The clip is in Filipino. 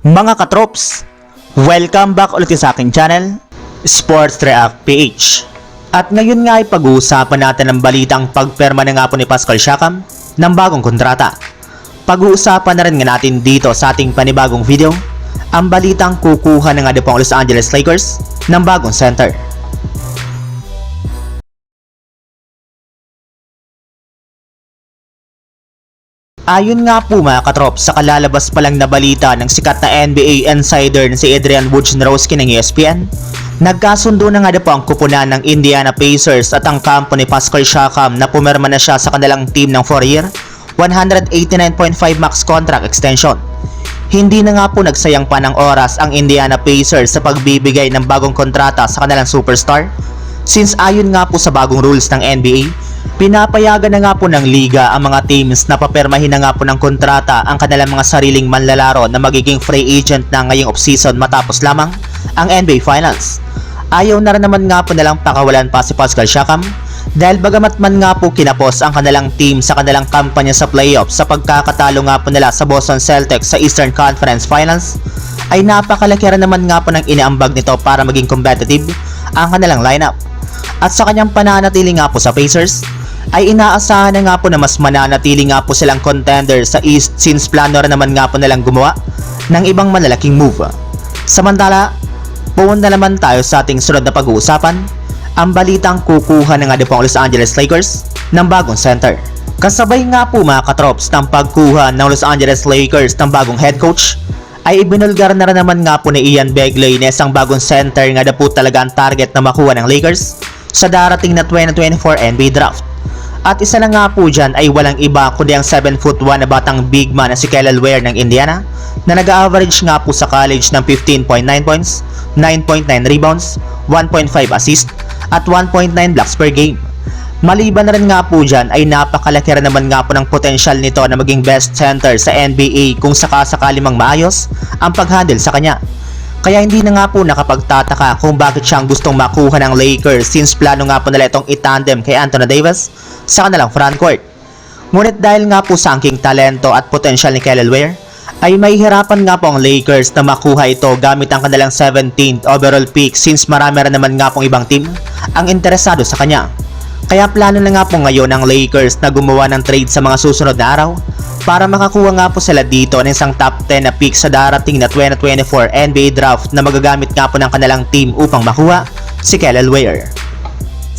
Mga katrops, welcome back ulit sa aking channel, Sports React PH. At ngayon nga ay pag-uusapan natin ang balitang pagperma na nga po ni Pascal Siakam ng bagong kontrata. Pag-uusapan na rin nga natin dito sa ating panibagong video, ang balitang kukuha na nga po ang Los Angeles Lakers ng bagong center. Ayon nga po mga katrop sa kalalabas pa lang na balita ng sikat na NBA insider na si Adrian Wojnarowski ng ESPN, nagkasundo na nga na po ang kupunan ng Indiana Pacers at ang kampo ni Pascal Siakam na pumirma na siya sa kanilang team ng 4-year, 189.5 max contract extension. Hindi na nga po nagsayang pa ng oras ang Indiana Pacers sa pagbibigay ng bagong kontrata sa kanilang superstar since ayon nga po sa bagong rules ng NBA, pinapayagan na nga po ng liga ang mga teams na papermahin na nga po ng kontrata ang kanilang mga sariling manlalaro na magiging free agent na ngayong offseason matapos lamang ang NBA Finals. Ayaw na rin naman nga po nalang pakawalan pa si Pascal Siakam dahil bagamat man nga po kinapos ang kanilang team sa kanilang kampanya sa playoffs sa pagkakatalo nga po nila sa Boston Celtics sa Eastern Conference Finals, ay napakalaki rin naman nga po ng iniambag nito para maging competitive ang kanilang lineup. At sa kanyang pananatili nga po sa Pacers, ay inaasahan na nga po na mas mananatili nga po silang contender sa East since plano rin naman nga po nilang gumawa ng ibang malalaking move. Samantala, pumunta naman tayo sa ating sunod na pag-uusapan, ang balitang kukuha na nga po ang Los Angeles Lakers ng bagong center. Kasabay nga po mga katrops ng pagkuha ng Los Angeles Lakers ng bagong head coach, ay ibinulgar na rin naman nga po ni Ian Begley na isang bagong center nga na po talaga ang target na makuha ng Lakers sa darating na 2024 NBA Draft. At isa na nga po dyan ay walang iba kundi ang 7 foot 1 na batang big man na si Kelly Ware ng Indiana na nag-average nga po sa college ng 15.9 points, 9.9 rebounds, 1.5 assist at 1.9 blocks per game. Maliban na rin nga po dyan ay napakalaki rin naman nga po ng potensyal nito na maging best center sa NBA kung sakasakali mang maayos ang pag-handle sa kanya. Kaya hindi na nga po nakapagtataka kung bakit siyang gustong makuha ng Lakers since plano nga po nila itong itandem kay Anthony Davis sa kanilang frontcourt. Ngunit dahil nga po sa angking talento at potensyal ni Kelly Ware, ay may hirapan nga po ang Lakers na makuha ito gamit ang kanilang 17th overall pick since marami rin naman nga pong ibang team ang interesado sa kanya. Kaya plano na nga po ngayon ng Lakers na gumawa ng trade sa mga susunod na araw para makakuha nga po sila dito ng isang top 10 na pick sa darating na 2024 NBA Draft na magagamit nga po ng kanilang team upang makuha si Kelly Ware.